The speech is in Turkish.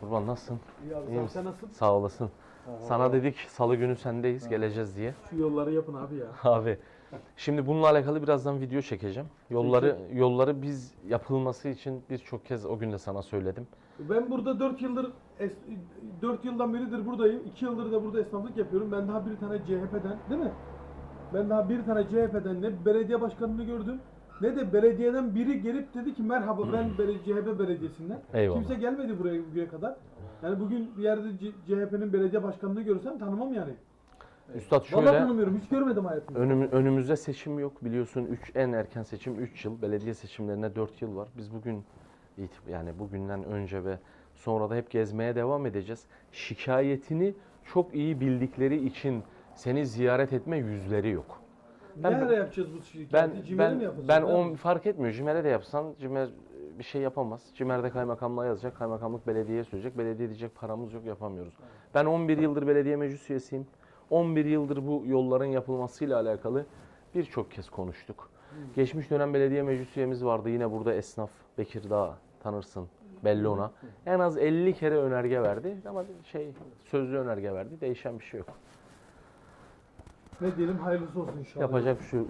Kurban nasılsın? İyi abi İyi sen, nasılsın? Sağ olasın. Sana dedik salı günü sendeyiz geleceğiz diye. Şu yolları yapın abi ya. Abi şimdi bununla alakalı birazdan video çekeceğim. Yolları yolları biz yapılması için birçok kez o gün de sana söyledim. Ben burada 4 yıldır 4 yıldan beridir buradayım. 2 yıldır da burada esnaflık yapıyorum. Ben daha bir tane CHP'den değil mi? Ben daha bir tane CHP'den ne belediye başkanını gördüm ne de belediyeden biri gelip dedi ki merhaba ben bele- CHP belediyesinden. Eyvallah. Kimse gelmedi buraya bugüne kadar. Yani bugün bir yerde CHP'nin belediye başkanını görsem tanımam yani. Üstad Vallahi şöyle tanımıyorum. Hiç görmedim hayatımda. önüm, önümüzde seçim yok biliyorsun 3 en erken seçim 3 yıl belediye seçimlerine 4 yıl var. Biz bugün itib- yani bugünden önce ve sonra da hep gezmeye devam edeceğiz. Şikayetini çok iyi bildikleri için seni ziyaret etme yüzleri yok. Ben- ne ara yapacağız bu şirketi? Ben Cimer'e mi ben yapacağız? ben on fark etmiyor. Cimer'e de yapsan Cimer bir şey yapamaz. Cimer'de kaymakamlığa yazacak. Kaymakamlık belediyeye söyleyecek. Belediye diyecek paramız yok yapamıyoruz. Ben 11 yıldır belediye meclis üyesiyim. 11 yıldır bu yolların yapılmasıyla alakalı birçok kez konuştuk. Geçmiş dönem belediye meclis üyemiz vardı. Yine burada esnaf Bekir Dağ tanırsın. Belli ona. En az 50 kere önerge verdi ama şey sözlü önerge verdi. Değişen bir şey yok. Ne diyelim hayırlısı olsun inşallah. Yapacak bir şey yok.